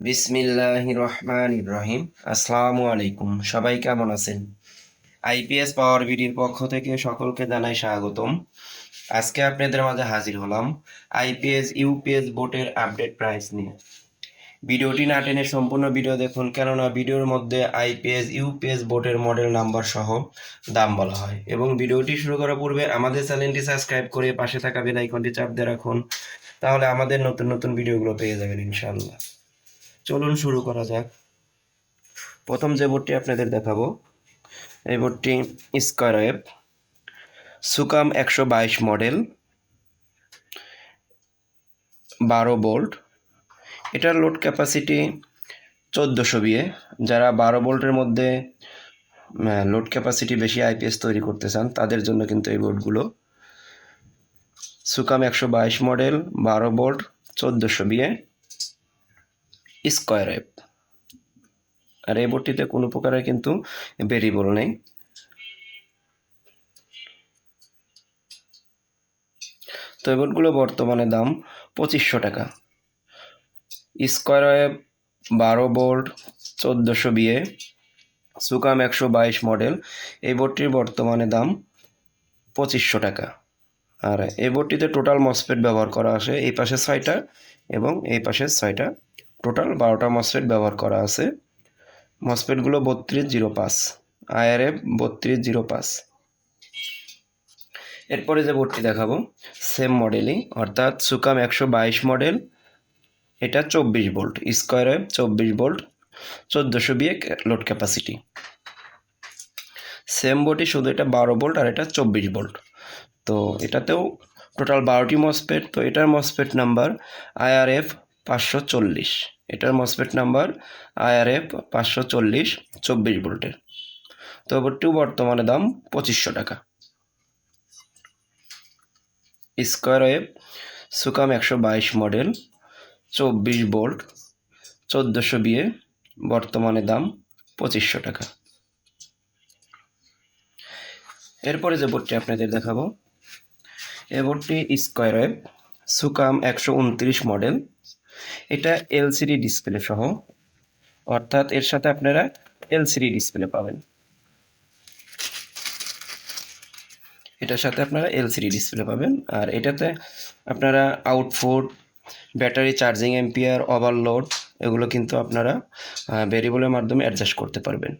বিসমিল্লাহ রহমান রহিম আসসালামু আলাইকুম সবাই কেমন আছেন? আইপিএস পাওয়ার বিডির পক্ষ থেকে সকলকে জানাই স্বাগতম। আজকে আপনাদের মাঝে হাজির হলাম আইপিএস ইউপিএস বোর্ডের আপডেট প্রাইস নিয়ে। ভিডিওটি না টেনে সম্পূর্ণ ভিডিও দেখুন, কেননা ভিডিওর মধ্যে আইপিএস ইউপিএস বোর্ডের মডেল নাম্বার সহ দাম বলা হয়। এবং ভিডিওটি শুরু করার পূর্বে আমাদের চ্যানেলটি সাবস্ক্রাইব করে পাশে থাকা বেল আইকনটি চাপ দিয়ে রাখুন, তাহলে আমাদের নতুন নতুন ভিডিওগুলো পেয়ে যাবেন ইনশাআল্লাহ। চলুন শুরু করা যাক। প্রথম যে বোর্ডটি আপনাদের দেখাবো, এই বোর্ডটি স্কোয়ার ওয়েব সুকাম একশো বাইশ মডেল বারো বোল্ট এটার লোড ক্যাপাসিটি চোদ্দোশো বিয়ে যারা বারো বোল্টের মধ্যে লোড ক্যাপাসিটি বেশি আইপিএস তৈরি করতে চান, তাদের জন্য কিন্তু এই বোর্ডগুলো। সুকাম একশো বাইশ মডেল বারো বোল্ট চোদ্দোশো বিয়ে স্কোয়ার অ্যাপ আর এই বোর্ডটিতে কোনো প্রকারের কিন্তু ভেরিয়েবল নেই। তো এই বোর্ডগুলো বর্তমানে দাম পঁচিশশো টাকা। স্কোয়ার ওয়েব বারো বোর্ড, চোদ্দোশো বিয়ে সুকাম একশো বাইশ মডেল। এই বোর্ডটির বর্তমানে দাম পঁচিশশো টাকা। আর এই বোর্ডটিতে টোটাল মসপেট ব্যবহার করা আসে এই পাশে ছয়টা এবং এই পাশে ছয়টা টোটাল বারোটা মসফেট ব্যবহার করা আছে। মসফেটগুলো বত্রিশ জিরো পাঁচ, আইআরএফ বত্রিশ জিরো পাঁচ। এরপরে যে বোর্ডটি দেখাবো সেম মডেলই অর্থাৎ সুকাম একশো বাইশ মডেল এটা চব্বিশ ভোল্ট স্কোয়ার ওয়েভ চব্বিশ ভোল্ট চোদ্দোশো বিয়ে লোড ক্যাপাসিটি সেম বোর্ডই শুধু এটা বারো ভোল্ট আর এটা চব্বিশ ভোল্ট তো এটাতেও টোটাল বারোটি মসপেট তো এটার মসপেট নাম্বার আইআরএফ পাঁচশো চল্লিশ। এটার মসপেট নাম্বার আইআরএফ পাঁচশো চল্লিশ, চব্বিশ ভোল্টের তো বোর্ডটিও বর্তমানে দাম পঁচিশশো টাকা। স্কোয়ার ওয়েভ সুকাম একশো বাইশ মডেল চব্বিশ বোল্ট চোদ্দোশো বিয়ে বর্তমানে দাম পঁচিশশো টাকা। এরপরে যে বোর্ডটি আপনাদের দেখাবো, এ বোর্ডটি স্কোয়ার ওয়েভ সুকাম একশো উনত্রিশ মডেল এটা এলসিডি ডিসপ্লে সহ। অর্থাৎ এর সাথে আপনারা এলসিডি ডিসপ্লে পাবেন। এটার সাথে আপনারা এলসিডি ডিসপ্লে পাবেন। আর এটাতে আপনারা output battery charging ampere overload এগুলো কিন্তু আপনারা ভেরিয়েবলের মাধ্যমে অ্যাডজাস্ট করতে পারবেন।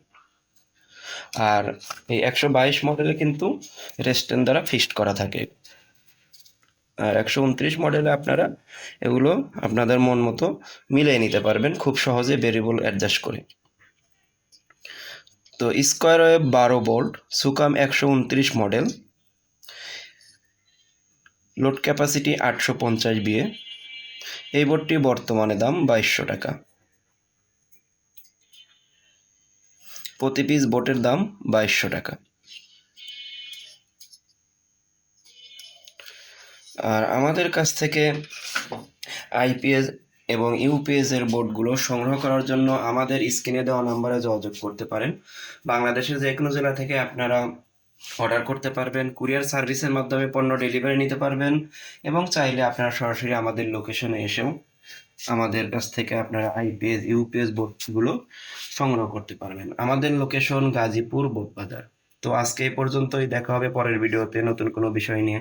আর এই একশো বাইশ মডেলে কিন্তু রেস্টেন দ্বারা ফিক্সড করা থাকে। আর একশো উনত্রিশ মডেলে আপনারা এগুলো আপনাদের মন মতো মিলিয়ে নিতে পারবেন খুব সহজে ভেরিয়েবল অ্যাডজাস্ট করে। তো স্কোয়ার ওয়েব বারো বোল্ট সুকাম একশো উনত্রিশ মডেল লোড ক্যাপাসিটি আটশো পঞ্চাশ বিয়ে এই বোর্ডটি বর্তমানে দাম বাইশশো টাকা। প্রতি পিস বোটের দাম বাইশশো টাকা। আর আমাদের কাছ থেকে আইপিএস এবং ইউপিএস এর বোর্ডগুলো সংগ্রহ করার জন্য আমাদের স্ক্রিনে দেওয়া নাম্বারে যোগাযোগ করতে পারেন। বাংলাদেশের যে কোনো জেলা থেকে আপনারা অর্ডার করতে পারবেন, কুরিয়ার সার্ভিসের মাধ্যমে পণ্য ডেলিভারি নিতে পারবেন এবং চাইলে আপনারা সরাসরি আমাদের লোকেশনে এসেও আমাদের কাছ থেকে আপনারা আইপিএস ইউপিএস বোর্ডগুলো সংগ্রহ করতে পারবেন। আমাদের লোকেশন গাজীপুর বোধবাজার তো আজকে এই পর্যন্তই, দেখা হবে পরের ভিডিওতে নতুন কোনো বিষয় নিয়ে।